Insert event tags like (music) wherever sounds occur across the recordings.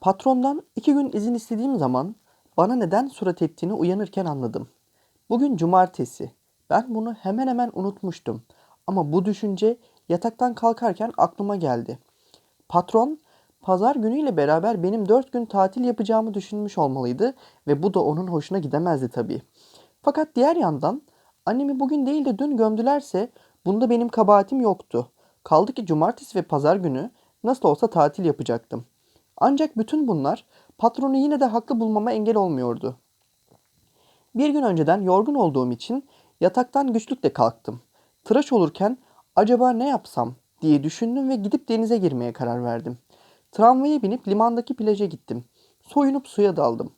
Patrondan iki gün izin istediğim zaman bana neden surat ettiğini uyanırken anladım. Bugün cumartesi. Ben bunu hemen hemen unutmuştum. Ama bu düşünce yataktan kalkarken aklıma geldi. Patron pazar günüyle beraber benim dört gün tatil yapacağımı düşünmüş olmalıydı ve bu da onun hoşuna gidemezdi tabii. Fakat diğer yandan annemi bugün değil de dün gömdülerse bunda benim kabahatim yoktu. Kaldı ki cumartesi ve pazar günü nasıl olsa tatil yapacaktım. Ancak bütün bunlar patronu yine de haklı bulmama engel olmuyordu. Bir gün önceden yorgun olduğum için yataktan güçlükle kalktım. Tıraş olurken acaba ne yapsam diye düşündüm ve gidip denize girmeye karar verdim. Tramvaya binip limandaki plaja gittim. Soyunup suya daldım.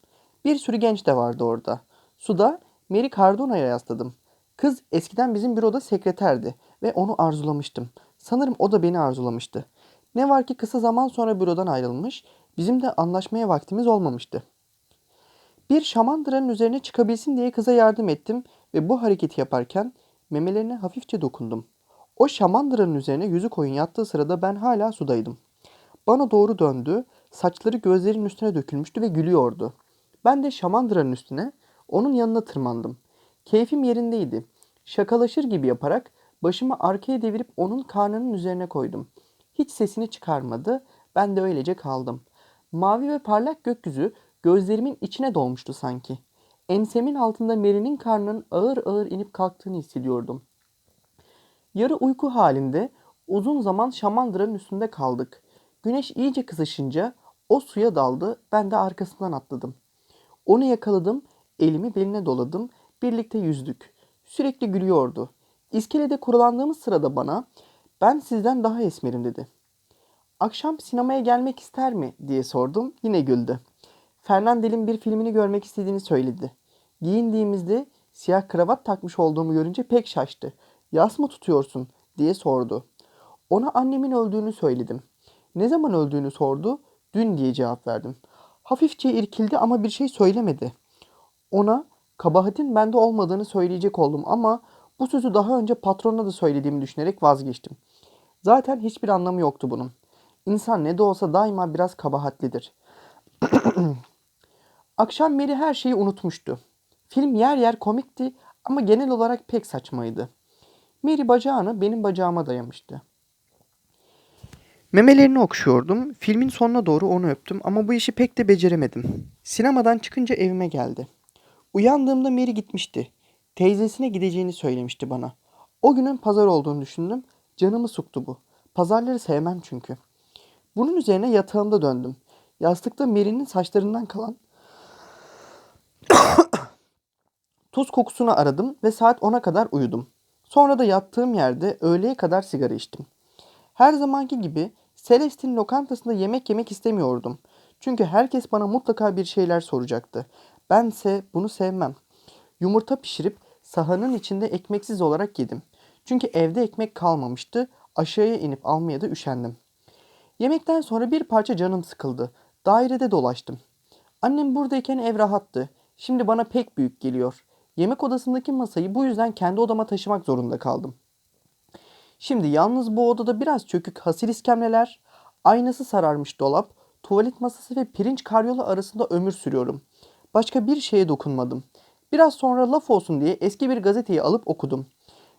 Bir sürü genç de vardı orada. Suda Mary Cardona'ya yasladım. Kız eskiden bizim büroda sekreterdi ve onu arzulamıştım. Sanırım o da beni arzulamıştı. Ne var ki kısa zaman sonra bürodan ayrılmış, bizim de anlaşmaya vaktimiz olmamıştı. Bir şamandıranın üzerine çıkabilsin diye kıza yardım ettim ve bu hareketi yaparken memelerine hafifçe dokundum. O şamandıranın üzerine yüzü koyun yattığı sırada ben hala sudaydım. Bana doğru döndü, saçları gözlerinin üstüne dökülmüştü ve gülüyordu. Ben de şamandıranın üstüne onun yanına tırmandım. Keyfim yerindeydi. Şakalaşır gibi yaparak başımı arkaya devirip onun karnının üzerine koydum. Hiç sesini çıkarmadı. Ben de öylece kaldım. Mavi ve parlak gökyüzü gözlerimin içine dolmuştu sanki. Ensemin altında Mary'nin karnının ağır ağır inip kalktığını hissediyordum. Yarı uyku halinde uzun zaman şamandıranın üstünde kaldık. Güneş iyice kızışınca o suya daldı, ben de arkasından atladım. Onu yakaladım, elimi beline doladım, birlikte yüzdük. Sürekli gülüyordu. İskelede kurulandığımız sırada bana, ben sizden daha esmerim dedi. Akşam sinemaya gelmek ister mi diye sordum, yine güldü. Fernandel'in bir filmini görmek istediğini söyledi. Giyindiğimizde siyah kravat takmış olduğumu görünce pek şaştı. Yas mı tutuyorsun diye sordu. Ona annemin öldüğünü söyledim. Ne zaman öldüğünü sordu. Dün diye cevap verdim. Hafifçe irkildi ama bir şey söylemedi. Ona kabahatin bende olmadığını söyleyecek oldum ama bu sözü daha önce patrona da söylediğimi düşünerek vazgeçtim. Zaten hiçbir anlamı yoktu bunun. İnsan ne de olsa daima biraz kabahatlidir. (clears throat) Akşam Mary her şeyi unutmuştu. Film yer yer komikti ama genel olarak pek saçmaydı. Mary bacağını benim bacağıma dayamıştı. Memelerini okşuyordum. Filmin sonuna doğru onu öptüm ama bu işi pek de beceremedim. Sinemadan çıkınca evime geldi. Uyandığımda Mary gitmişti. Teyzesine gideceğini söylemişti bana. O günün pazar olduğunu düşündüm. Canımı suktu bu. Pazarları sevmem çünkü. Bunun üzerine yatağımda döndüm. Yastıkta Mary'nin saçlarından kalan (coughs) tuz kokusunu aradım ve saat 10'a kadar uyudum. Sonra da yattığım yerde öğleye kadar sigara içtim. Her zamanki gibi Celeste'in lokantasında yemek yemek istemiyordum. Çünkü herkes bana mutlaka bir şeyler soracaktı. Bense bunu sevmem. Yumurta pişirip sahanın içinde ekmeksiz olarak yedim. Çünkü evde ekmek kalmamıştı. Aşağıya inip almaya da üşendim. Yemekten sonra bir parça canım sıkıldı. Dairede dolaştım. Annem buradayken ev rahattı. Şimdi bana pek büyük geliyor. Yemek odasındaki masayı bu yüzden kendi odama taşımak zorunda kaldım. Şimdi yalnız bu odada biraz çökük hasır iskemleler, aynası sararmış dolap, tuvalet masası ve pirinç karyola arasında ömür sürüyorum. Başka bir şeye dokunmadım. Biraz sonra laf olsun diye eski bir gazeteyi alıp okudum.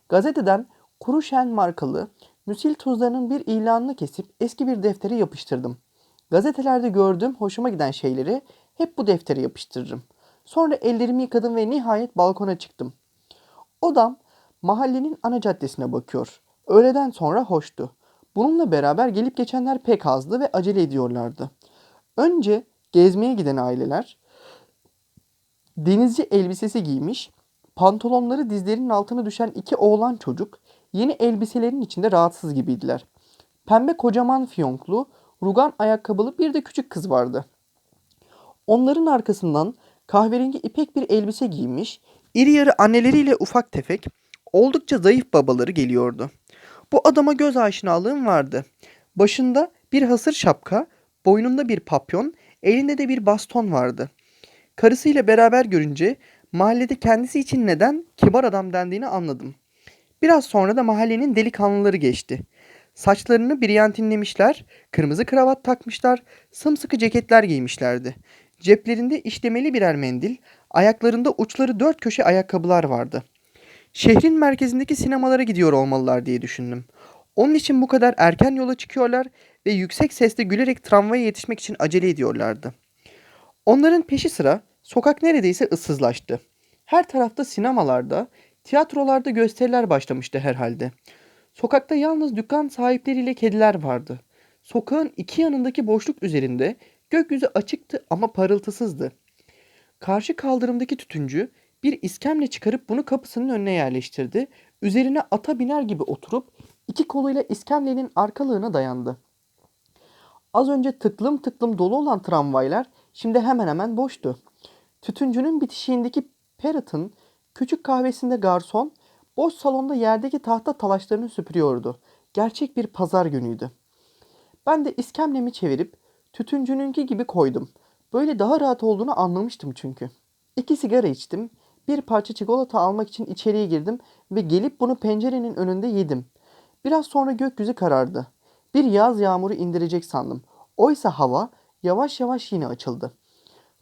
Gazeteden Kuru Şen markalı müsil tuzlarının bir ilanını kesip eski bir deftere yapıştırdım. Gazetelerde gördüğüm hoşuma giden şeyleri hep bu deftere yapıştırırım. Sonra ellerimi yıkadım ve nihayet balkona çıktım. Odam mahallenin ana caddesine bakıyor. Öğleden sonra hoştu. Bununla beraber gelip geçenler pek azdı ve acele ediyorlardı. Önce gezmeye giden aileler denizci elbisesi giymiş, pantolonları dizlerinin altına düşen iki oğlan çocuk yeni elbiselerin içinde rahatsız gibiydiler. Pembe kocaman fiyonklu, rugan ayakkabılı bir de küçük kız vardı. Onların arkasından kahverengi ipek bir elbise giymiş, iri yarı anneleriyle ufak tefek, oldukça zayıf babaları geliyordu. Bu adama göz aşinalığım vardı. Başında bir hasır şapka, boynunda bir papyon, elinde de bir baston vardı. Karısıyla beraber görünce mahallede kendisi için neden kibar adam dendiğini anladım. Biraz sonra da mahallenin delikanlıları geçti. Saçlarını briyantinlemişler, kırmızı kravat takmışlar, sımsıkı ceketler giymişlerdi. Ceplerinde işlemeli birer mendil, ayaklarında uçları dört köşe ayakkabılar vardı. Şehrin merkezindeki sinemalara gidiyor olmalılar diye düşündüm. Onun için bu kadar erken yola çıkıyorlar ve yüksek sesle gülerek tramvaya yetişmek için acele ediyorlardı. Onların peşi sıra sokak neredeyse ıssızlaştı. Her tarafta sinemalarda, tiyatrolarda gösteriler başlamıştı herhalde. Sokakta yalnız dükkan sahipleriyle kediler vardı. Sokağın iki yanındaki boşluk üzerinde gökyüzü açıktı ama parıltısızdı. Karşı kaldırımdaki tütüncü bir iskemle çıkarıp bunu kapısının önüne yerleştirdi. Üzerine ata biner gibi oturup iki koluyla iskemlenin arkalığına dayandı. Az önce tıklım tıklım dolu olan tramvaylar şimdi hemen hemen boştu. Tütüncünün bitişiğindeki Parrot'ın küçük kahvesinde garson boş salonda yerdeki tahta talaşlarını süpürüyordu. Gerçek bir pazar günüydü. Ben de iskemlemi çevirip tütüncününki gibi koydum. Böyle daha rahat olduğunu anlamıştım çünkü. İki sigara içtim. Bir parça çikolata almak için içeriye girdim ve gelip bunu pencerenin önünde yedim. Biraz sonra gökyüzü karardı. Bir yaz yağmuru indirecek sandım. Oysa hava yavaş yavaş yine açıldı.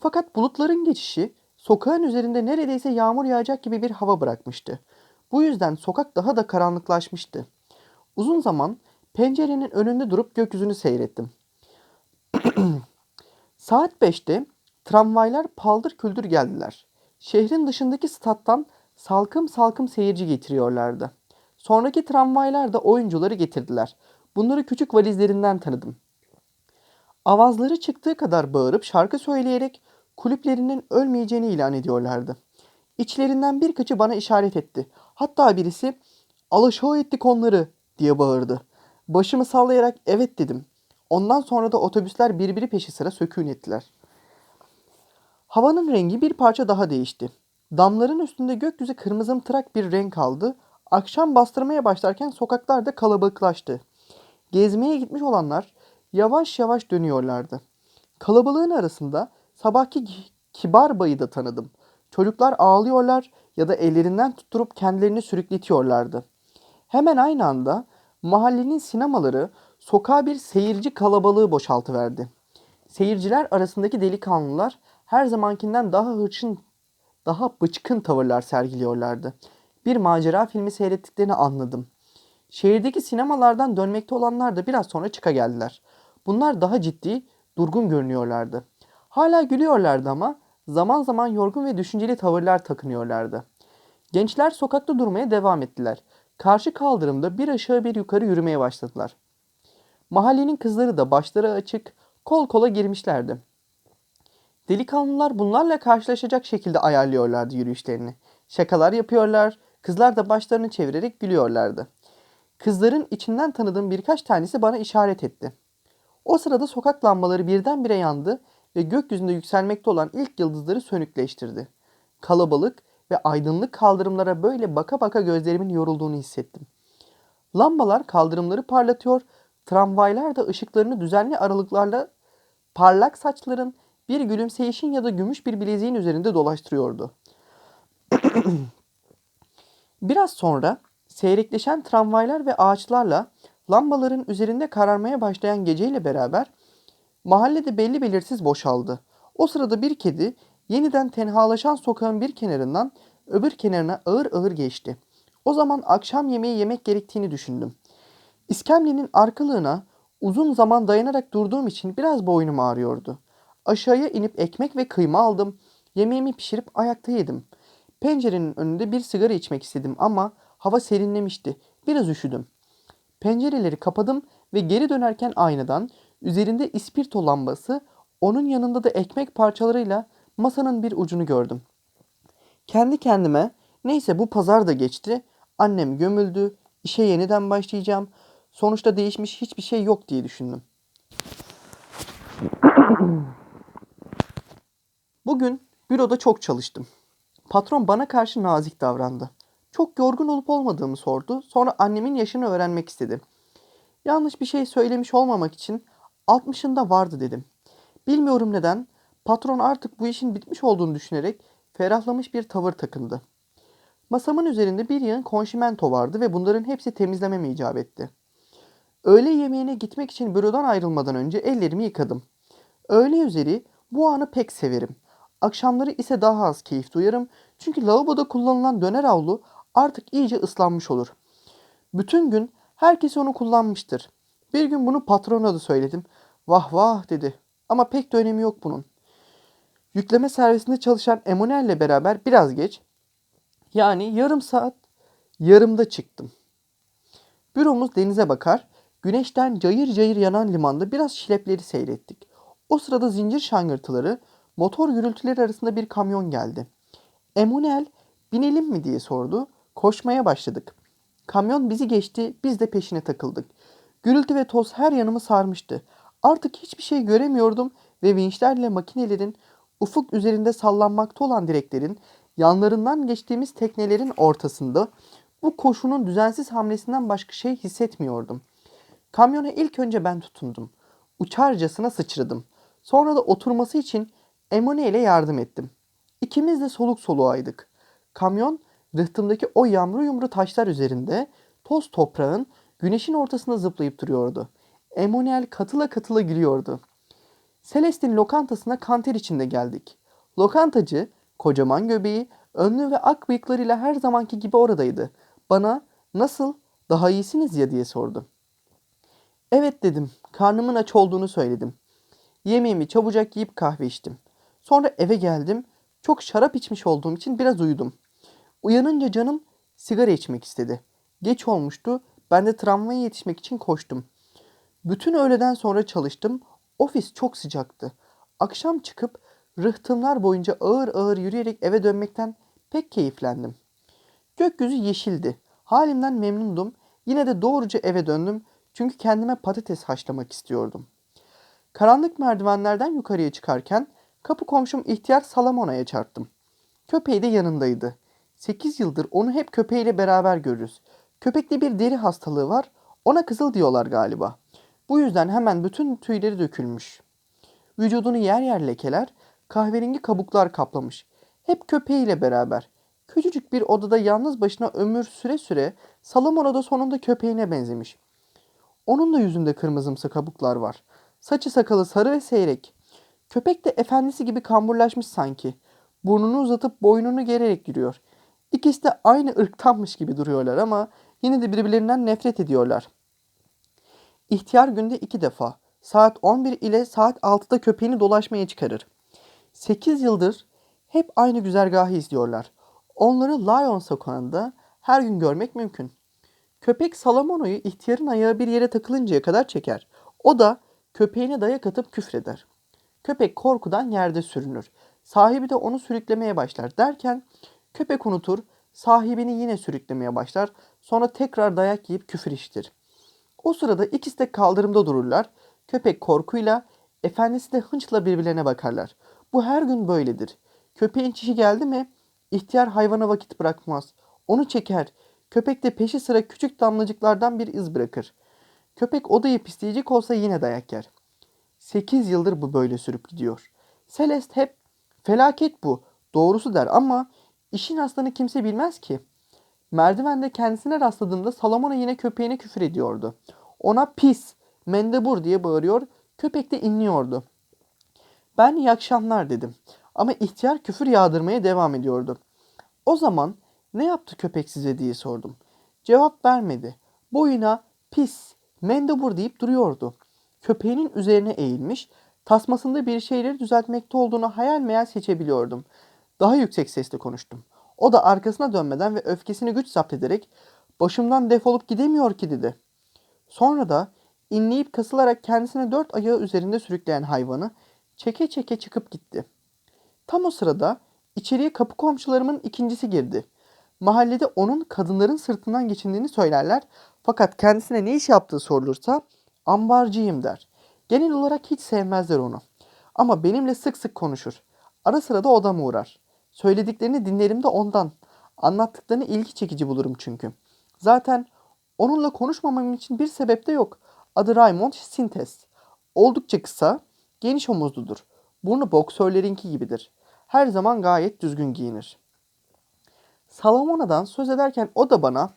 Fakat bulutların geçişi sokağın üzerinde neredeyse yağmur yağacak gibi bir hava bırakmıştı. Bu yüzden sokak daha da karanlıklaşmıştı. Uzun zaman pencerenin önünde durup gökyüzünü seyrettim. (clears throat) Saat 5'te tramvaylar paldır küldür geldiler. Şehrin dışındaki stat'tan salkım salkım seyirci getiriyorlardı. Sonraki tramvaylar da oyuncuları getirdiler. Bunları küçük valizlerinden tanıdım. Avazları çıktığı kadar bağırıp şarkı söyleyerek kulüplerinin ölmeyeceğini ilan ediyorlardı. İçlerinden birkaçı bana işaret etti. Hatta birisi alışo ettik onları diye bağırdı. Başımı sallayarak evet dedim. Ondan sonra da otobüsler birbiri peşi sıra sökün ettiler. Havanın rengi bir parça daha değişti. Damların üstünde gökyüzü kırmızımtırak bir renk aldı. Akşam bastırmaya başlarken sokaklar da kalabalıklaştı. Gezmeye gitmiş olanlar yavaş yavaş dönüyorlardı. Kalabalığın arasında sabahki kibar bayı da tanıdım. Çocuklar ağlıyorlar ya da ellerinden tutturup kendilerini sürükletiyorlardı. Hemen aynı anda mahallenin sinemaları sokağa bir seyirci kalabalığı boşaltıverdi. Seyirciler arasındaki delikanlılar her zamankinden daha hırçın, daha bıçkın tavırlar sergiliyorlardı. Bir macera filmi seyrettiklerini anladım. Şehirdeki sinemalardan dönmekte olanlar da biraz sonra çıka geldiler. Bunlar daha ciddi, durgun görünüyorlardı. Hala gülüyorlardı ama zaman zaman yorgun ve düşünceli tavırlar takınıyorlardı. Gençler sokakta durmaya devam ettiler. Karşı kaldırımda bir aşağı bir yukarı yürümeye başladılar. Mahallenin kızları da başları açık, kol kola girmişlerdi. Delikanlılar bunlarla karşılaşacak şekilde ayarlıyorlardı yürüyüşlerini. Şakalar yapıyorlar, kızlar da başlarını çevirerek gülüyorlardı. Kızların içinden tanıdığım birkaç tanesi bana işaret etti. O sırada sokak lambaları birdenbire yandı ve gökyüzünde yükselmekte olan ilk yıldızları sönükleştirdi. Kalabalık ve aydınlık kaldırımlara böyle baka baka gözlerimin yorulduğunu hissettim. Lambalar kaldırımları parlatıyor, tramvaylar da ışıklarını düzenli aralıklarla parlak saçların bir gülümseyişin ya da gümüş bir bileziğin üzerinde dolaştırıyordu. (clears throat) Biraz sonra seyrekleşen tramvaylar ve ağaçlarla lambaların üzerinde kararmaya başlayan geceyle beraber mahallede belli belirsiz boşaldı. O sırada bir kedi yeniden tenhalaşan sokağın bir kenarından öbür kenarına ağır ağır geçti. O zaman akşam yemeği yemek gerektiğini düşündüm. İskemlenin arkalığına uzun zaman dayanarak durduğum için biraz boynum ağrıyordu. Aşağıya inip ekmek ve kıyma aldım. Yemeğimi pişirip ayakta yedim. Pencerenin önünde bir sigara içmek istedim ama hava serinlemişti. Biraz üşüdüm. Pencereleri kapadım ve geri dönerken aynadan üzerinde ispirto lambası, onun yanında da ekmek parçalarıyla masanın bir ucunu gördüm. Kendi kendime neyse bu pazar da geçti. Annem gömüldü. işe yeniden başlayacağım. Sonuçta değişmiş hiçbir şey yok diye düşündüm. (clears throat) Bugün büroda çok çalıştım. Patron bana karşı nazik davrandı. Çok yorgun olup olmadığımı sordu. Sonra annemin yaşını öğrenmek istedi. Yanlış bir şey söylemiş olmamak için 60'ında vardı dedim. Bilmiyorum neden patron artık bu işin bitmiş olduğunu düşünerek ferahlamış bir tavır takındı. Masamın üzerinde bir yığın konşimento vardı ve bunların hepsi temizlememe icap etti. Öğle yemeğine gitmek için bürodan ayrılmadan önce ellerimi yıkadım. Öğle üzeri bu anı pek severim. Akşamları ise daha az keyif duyarım. Çünkü lavaboda kullanılan döner havlu artık iyice ıslanmış olur. Bütün gün herkes onu kullanmıştır. Bir gün bunu patrona da söyledim. Vah vah dedi. Ama pek de önemi yok bunun. Yükleme servisinde çalışan Emanuel'le beraber biraz geç, yani yarım saat yarımda çıktım. Büromuz denize bakar, güneşten cayır cayır yanan limanda biraz şilepleri seyrettik. O sırada zincir şangırtıları, motor gürültüleri arasında bir kamyon geldi. Emanuel binelim mi diye sordu. Koşmaya başladık. Kamyon bizi geçti, biz de peşine takıldık. Gürültü ve toz her yanımı sarmıştı. Artık hiçbir şey göremiyordum ve vinçlerle makinelerin ufuk üzerinde sallanmakta olan direklerin yanlarından geçtiğimiz teknelerin ortasında bu koşunun düzensiz hamlesinden başka şey hissetmiyordum. Kamyona ilk önce ben tutundum. Uçarcasına sıçradım. Sonra da oturması için Emanuel'e yardım ettim. İkimiz de soluk soluğaydık. Kamyon rıhtımdaki o yamru yumru taşlar üzerinde toz toprağın güneşin ortasında zıplayıp duruyordu. Emanuel katıla katıla gülüyordu. Celestin lokantasına kanter içinde geldik. Lokantacı, kocaman göbeği, önlü ve ak bıyıklarıyla her zamanki gibi oradaydı. Bana nasıl, daha iyisiniz ya diye sordu. Evet dedim, karnımın aç olduğunu söyledim. Yemeğimi çabucak yiyip kahve içtim. Sonra eve geldim, çok şarap içmiş olduğum için biraz uyudum. Uyanınca canım sigara içmek istedi. Geç olmuştu, ben de tramvaya yetişmek için koştum. Bütün öğleden sonra çalıştım. Ofis çok sıcaktı. Akşam çıkıp rıhtımlar boyunca ağır ağır yürüyerek eve dönmekten pek keyiflendim. Gökyüzü yeşildi. Halimden memnundum. Yine de doğruca eve döndüm çünkü kendime patates haşlamak istiyordum. Karanlık merdivenlerden yukarıya çıkarken kapı komşum ihtiyar Salamona'ya çarptım. Köpeği de yanındaydı. Sekiz yıldır onu hep köpeğiyle beraber görürüz. Köpekte bir deri hastalığı var. Ona kızıl diyorlar galiba. Bu yüzden hemen bütün tüyleri dökülmüş. Vücudunu yer yer lekeler, kahverengi kabuklar kaplamış. Hep köpeğiyle beraber. Küçücük bir odada yalnız başına ömür süre süre Salomon da sonunda köpeğine benzemiş. Onun da yüzünde kırmızımsı kabuklar var. Saçı sakalı sarı ve seyrek. Köpek de efendisi gibi kamburlaşmış sanki. Burnunu uzatıp boynunu gererek yürüyor. İkisi de aynı ırktanmış gibi duruyorlar ama yine de birbirlerinden nefret ediyorlar. İhtiyar günde iki defa saat 11 ile saat 6'da köpeğini dolaşmaya çıkarır. 8 yıldır hep aynı güzergahı izliyorlar. Onları Lion sokağında her gün görmek mümkün. Köpek Salamono'yu ihtiyarın ayağı bir yere takılıncaya kadar çeker. O da köpeğine dayak atıp küfreder. Köpek korkudan yerde sürünür. Sahibi de onu sürüklemeye başlar derken köpek unutur, sahibini yine sürüklemeye başlar. Sonra tekrar dayak yiyip küfür işitir. O sırada ikisi de kaldırımda dururlar. Köpek korkuyla, efendisi de hınçla birbirlerine bakarlar. Bu her gün böyledir. Köpeğin çişi geldi mi ihtiyar hayvana vakit bırakmaz. Onu çeker. Köpek de peşi sıra küçük damlacıklardan bir iz bırakır. Köpek odayı pisleyecek olsa yine dayak yer. Sekiz yıldır bu böyle sürüp gidiyor. Celeste hep felaket bu, doğrusu der ama işin aslını kimse bilmez ki. Merdivende kendisine rastladığımda Salomona yine köpeğine küfür ediyordu. Ona pis, mendebur diye bağırıyor, köpek de inliyordu. Ben iyi akşamlar dedim. Ama ihtiyar küfür yağdırmaya devam ediyordu. O zaman ne yaptı köpek size diye sordum. Cevap vermedi. Boyuna pis, mendebur deyip duruyordu. Köpeğinin üzerine eğilmiş, tasmasında bir şeyleri düzeltmekte olduğunu hayal meyal seçebiliyordum. Daha yüksek sesle konuştum. O da arkasına dönmeden ve öfkesini güç zapt ederek başımdan defolup gidemiyor ki dedi. Sonra da inleyip kasılarak kendisine dört ayağı üzerinde sürükleyen hayvanı çeke çeke çıkıp gitti. Tam o sırada içeriye kapı komşularımın ikincisi girdi. Mahallede onun kadınların sırtından geçindiğini söylerler fakat kendisine ne iş yaptığı sorulursa ambarcıyım der. Genel olarak hiç sevmezler onu. Ama benimle sık sık konuşur. Ara sıra da odama uğrar. Söylediklerini dinlerim de ondan. Anlattıklarını ilgi çekici bulurum çünkü. Zaten onunla konuşmamam için bir sebep de yok. Adı Raymond Sintes. Oldukça kısa, geniş omuzludur. Burnu boksörlerinki gibidir. Her zaman gayet düzgün giyinir. Salamona'dan söz ederken o da bana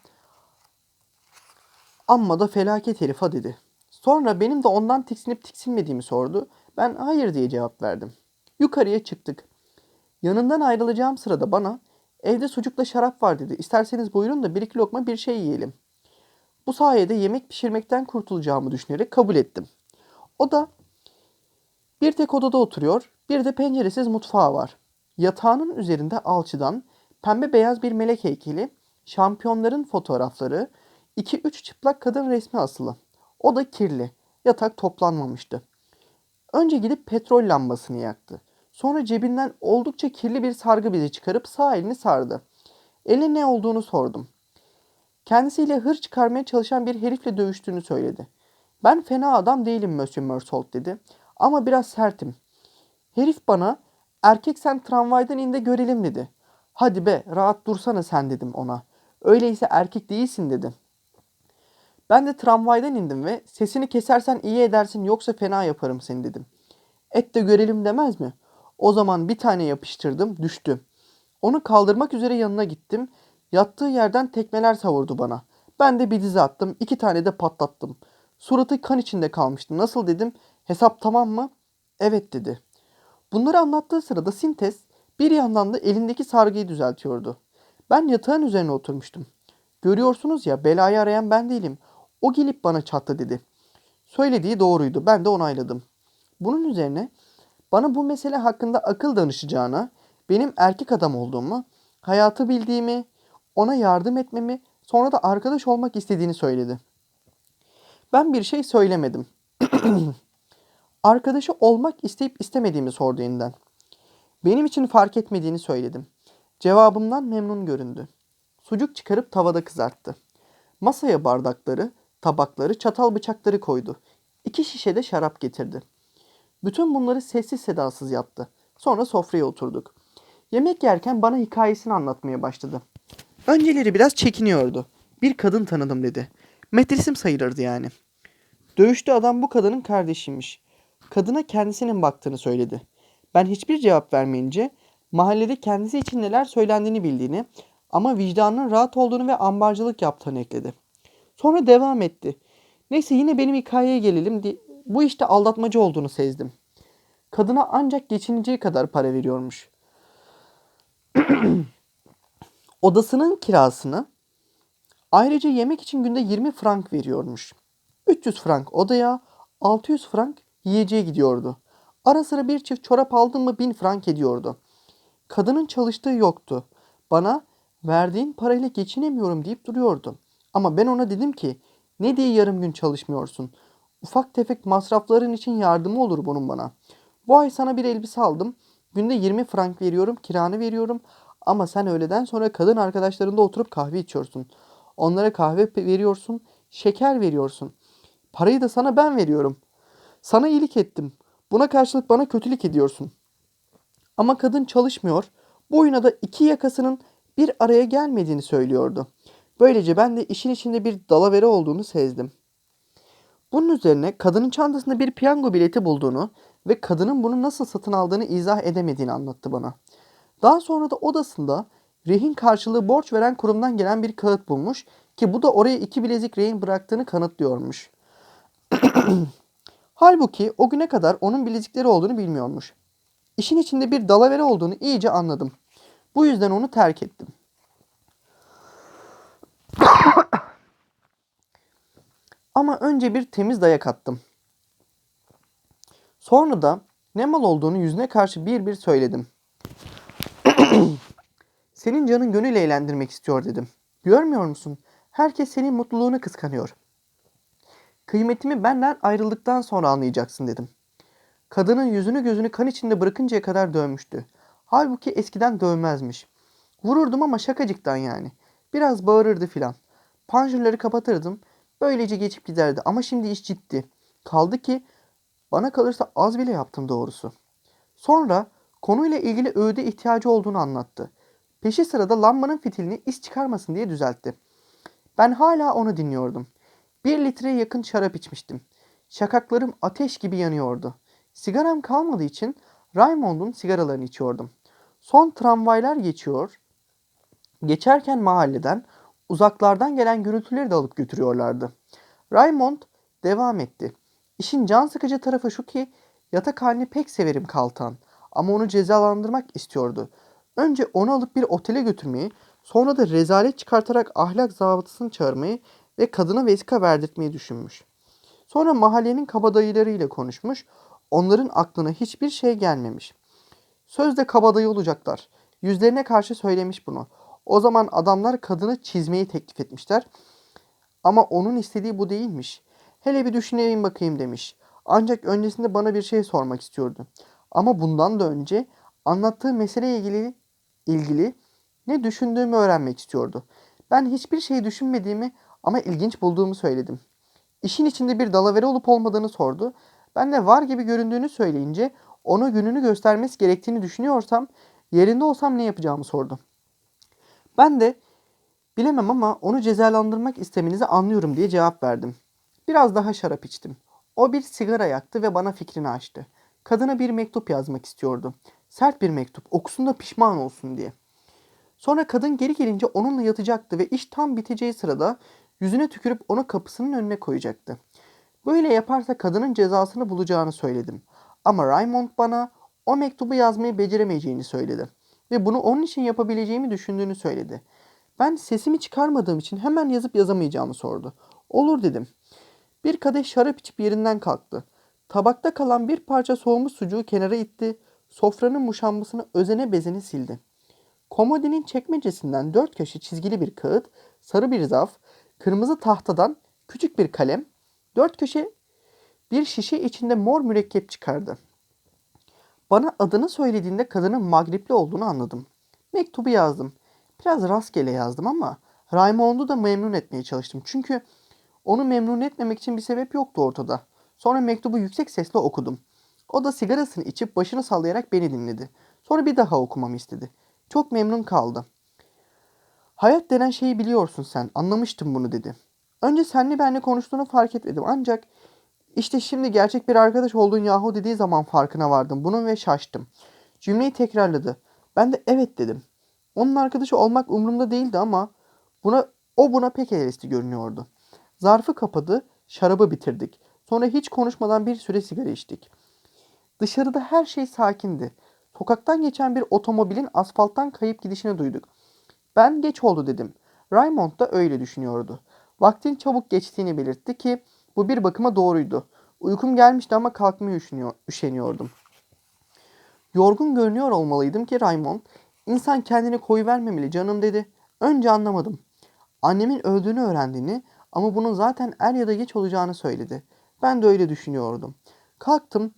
Amma da felaket herif ha dedi. Sonra benim de ondan tiksinip tiksinmediğimi sordu. Ben hayır diye cevap verdim. Yukarıya çıktık. Yanından ayrılacağım sırada bana evde sucukla şarap var dedi. İsterseniz buyurun da bir iki lokma bir şey yiyelim. Bu sayede yemek pişirmekten kurtulacağımı düşünerek kabul ettim. O da bir tek odada oturuyor, bir de penceresiz mutfağı var. Yatağının üzerinde alçıdan pembe beyaz bir melek heykeli, şampiyonların fotoğrafları, iki üç çıplak kadın resmi asılı. O da kirli. Yatak toplanmamıştı. Önce gidip petrol lambasını yaktı. Sonra cebinden oldukça kirli bir sargı bezi çıkarıp sağ elini sardı. Eline ne olduğunu sordum. Kendisiyle hır çıkarmaya çalışan bir herifle dövüştüğünü söyledi. Ben fena adam değilim Monsieur Mersault dedi. Ama biraz sertim. Herif bana erkek sen tramvaydan in de görelim dedi. Hadi be rahat dursana sen dedim ona. Öyleyse erkek değilsin dedi. Ben de tramvaydan indim ve sesini kesersen iyi edersin yoksa fena yaparım seni dedim. Et de görelim demez mi? O zaman bir tane yapıştırdım düştü. Onu kaldırmak üzere yanına gittim. Yattığı yerden tekmeler savurdu bana. Ben de bir dizi attım. iki tane de patlattım. Suratı kan içinde kalmıştı. Nasıl dedim. Hesap tamam mı? Evet dedi. Bunları anlattığı sırada Sintes bir yandan da elindeki sargıyı düzeltiyordu. Ben yatağın üzerine oturmuştum. Görüyorsunuz ya belayı arayan ben değilim. O gelip bana çattı dedi. Söylediği doğruydu. Ben de onayladım. Bunun üzerine bana bu mesele hakkında akıl danışacağına, benim erkek adam olduğumu, hayatı bildiğimi, ona yardım etmemi, sonra da arkadaş olmak istediğini söyledi. Ben bir şey söylemedim. (clears throat) Arkadaşı olmak isteyip istemediğimi sordu yeniden. Benim için fark etmediğini söyledim. Cevabımdan memnun göründü. Sucuk çıkarıp tavada kızarttı. Masaya bardakları, tabakları, çatal bıçakları koydu. İki şişe de şarap getirdi. Bütün bunları sessiz sedasız yaptı. Sonra sofraya oturduk. Yemek yerken bana hikayesini anlatmaya başladı. Önceleri biraz çekiniyordu. Bir kadın tanıdım dedi. Metrisim sayılırdı yani. Dövüştü adam bu kadının kardeşiymiş. Kadına kendisinin baktığını söyledi. Ben hiçbir cevap vermeyince mahallede kendisi için neler söylendiğini bildiğini ama vicdanının rahat olduğunu ve ambarcılık yaptığını ekledi. Sonra devam etti. Neyse yine benim hikayeye gelelim. Bu işte aldatmacı olduğunu sezdim. Kadına ancak geçineceği kadar para veriyormuş. (clears throat) Odasının kirasını ayrıca yemek için günde 20 frank veriyormuş. 300 frank odaya, 600 frank yiyeceğe gidiyordu. Ara sıra bir çift çorap aldın mı 1000 frank ediyordu. Kadının çalıştığı yoktu. Bana verdiğin parayla geçinemiyorum deyip duruyordu. Ama ben ona dedim ki ne diye yarım gün çalışmıyorsun? Ufak tefek masrafların için yardımı olur bunun bana. Bu ay sana bir elbise aldım. Günde 20 frank veriyorum, kiranı veriyorum. Ama sen öğleden sonra kadın arkadaşlarında oturup kahve içiyorsun. Onlara kahve veriyorsun, şeker veriyorsun. Parayı da sana ben veriyorum. Sana iyilik ettim. Buna karşılık bana kötülük ediyorsun. Ama kadın çalışmıyor. Bu oyuna da iki yakasının bir araya gelmediğini söylüyordu. Böylece ben de işin içinde bir dalavere olduğunu sezdim. Bunun üzerine kadının çantasında bir piyango bileti bulduğunu ve kadının bunu nasıl satın aldığını izah edemediğini anlattı bana. Daha sonra da odasında rehin karşılığı borç veren kurumdan gelen bir kağıt bulmuş ki bu da oraya iki bilezik rehin bıraktığını kanıtlıyormuş. (clears throat) Halbuki o güne kadar onun bilezikleri olduğunu bilmiyormuş. İşin içinde bir dalavere olduğunu iyice anladım. Bu yüzden onu terk ettim. (clears throat) Ama önce bir temiz dayak attım. Sonra da ne mal olduğunu yüzüne karşı bir bir söyledim. (clears throat) Senin canın gönül eğlendirmek istiyor dedim. Görmüyor musun? Herkes senin mutluluğunu kıskanıyor. Kıymetimi benden ayrıldıktan sonra anlayacaksın dedim. Kadının yüzünü gözünü kan içinde bırakıncaya kadar dövmüştü. Halbuki eskiden dövmezmiş. Vururdum ama şakacıktan yani. Biraz bağırırdı filan. Panjurları kapatırdım. Böylece geçip giderdi ama şimdi iş ciddi. Kaldı ki bana kalırsa az bile yaptım doğrusu. Sonra konuyla ilgili öğüde ihtiyacı olduğunu anlattı. Peşi sırada lambanın fitilini is çıkarmasın diye düzeltti. Ben hala onu dinliyordum. Bir litreye yakın şarap içmiştim. Şakaklarım ateş gibi yanıyordu. Sigaram kalmadığı için Raymond'un sigaralarını içiyordum. Son tramvaylar geçiyor. Geçerken mahalleden uzaklardan gelen gürültüleri de alıp götürüyorlardı. Raymond devam etti. İşin can sıkıcı tarafı şu ki yatak halini pek severim Kaltan. Ama onu cezalandırmak istiyordu. Önce onu alıp bir otele götürmeyi, sonra da rezalet çıkartarak ahlak zabıtasını çağırmayı ve kadına vesika verdirtmeyi düşünmüş. Sonra mahallenin kabadayılarıyla konuşmuş, onların aklına hiçbir şey gelmemiş. Sözde kabadayı olacaklar. Yüzlerine karşı söylemiş bunu. O zaman adamlar kadını çizmeyi teklif etmişler. Ama onun istediği bu değilmiş. Hele bir düşüneyim bakayım demiş. Ancak öncesinde bana bir şey sormak istiyordu. Ama bundan da önce anlattığı meseleyle ilgili, ilgili ne düşündüğümü öğrenmek istiyordu. Ben hiçbir şey düşünmediğimi ama ilginç bulduğumu söyledim. İşin içinde bir dalavere olup olmadığını sordu. Ben de var gibi göründüğünü söyleyince ona gününü göstermesi gerektiğini düşünüyorsam yerinde olsam ne yapacağımı sordu. Ben de bilemem ama onu cezalandırmak istemenizi anlıyorum diye cevap verdim. Biraz daha şarap içtim. O bir sigara yaktı ve bana fikrini açtı. Kadına bir mektup yazmak istiyordu. Sert bir mektup, okusun da pişman olsun diye. Sonra kadın geri gelince onunla yatacaktı ve iş tam biteceği sırada yüzüne tükürüp onu kapısının önüne koyacaktı. Böyle yaparsa kadının cezasını bulacağını söyledim. Ama Raymond bana o mektubu yazmayı beceremeyeceğini söyledi. Ve bunu onun için yapabileceğimi düşündüğünü söyledi. Ben sesimi çıkarmadığım için hemen yazıp yazamayacağımı sordu. Olur dedim. Bir kadeh şarap içip yerinden kalktı. Tabakta kalan bir parça soğumuş sucuğu kenara itti. Sofranın muşambasını özene bezene sildi. Komodinin çekmecesinden dört köşe çizgili bir kağıt, sarı bir zarf, kırmızı tahtadan küçük bir kalem, dört köşe bir şişe içinde mor mürekkep çıkardı. Bana adını söylediğinde kadının Magripli olduğunu anladım. Mektubu yazdım. Biraz rastgele yazdım ama Raymond'u da memnun etmeye çalıştım. Çünkü onu memnun etmemek için bir sebep yoktu ortada. Sonra mektubu yüksek sesle okudum. O da sigarasını içip başını sallayarak beni dinledi. Sonra bir daha okumamı istedi. Çok memnun kaldı. Hayat denen şeyi biliyorsun sen. Anlamıştım bunu dedi. Önce senli benle konuştuğunu fark etmedim. Ancak işte şimdi gerçek bir arkadaş olduğun yahu dediği zaman farkına vardım. Bunun ve şaştım. Cümleyi tekrarladı. Ben de evet dedim. Onun arkadaşı olmak umurumda değildi ama buna o buna pek hevesli görünüyordu. Zarfı kapadı, şarabı bitirdik. Sonra hiç konuşmadan bir süre sigara içtik. Dışarıda her şey sakindi. Sokaktan geçen bir otomobilin asfalttan kayıp gidişini duyduk. Ben geç oldu dedim. Raymond da öyle düşünüyordu. Vaktin çabuk geçtiğini belirtti ki bu bir bakıma doğruydu. Uykum gelmişti ama kalkmaya üşeniyor, üşeniyordum. Yorgun görünüyor olmalıydım ki Raymond, insan kendini koyuvermemeli canım dedi. Önce anlamadım. Annemin öldüğünü öğrendiğini ama bunun zaten er ya da geç olacağını söyledi. Ben de öyle düşünüyordum. Kalktım.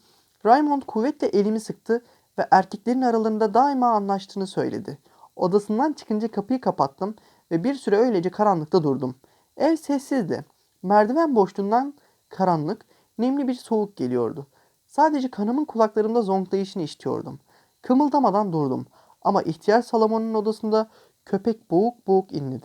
Raymond kuvvetle elimi sıktı ve erkeklerin aralarında daima anlaştığını söyledi. Odasından çıkınca kapıyı kapattım ve bir süre öylece karanlıkta durdum. Ev sessizdi. Merdiven boşluğundan karanlık, nemli bir soğuk geliyordu. Sadece kanımın kulaklarımda zonklayışını işitiyordum. Kımıldamadan durdum ama ihtiyar Salomon'un odasında köpek boğuk boğuk inledi.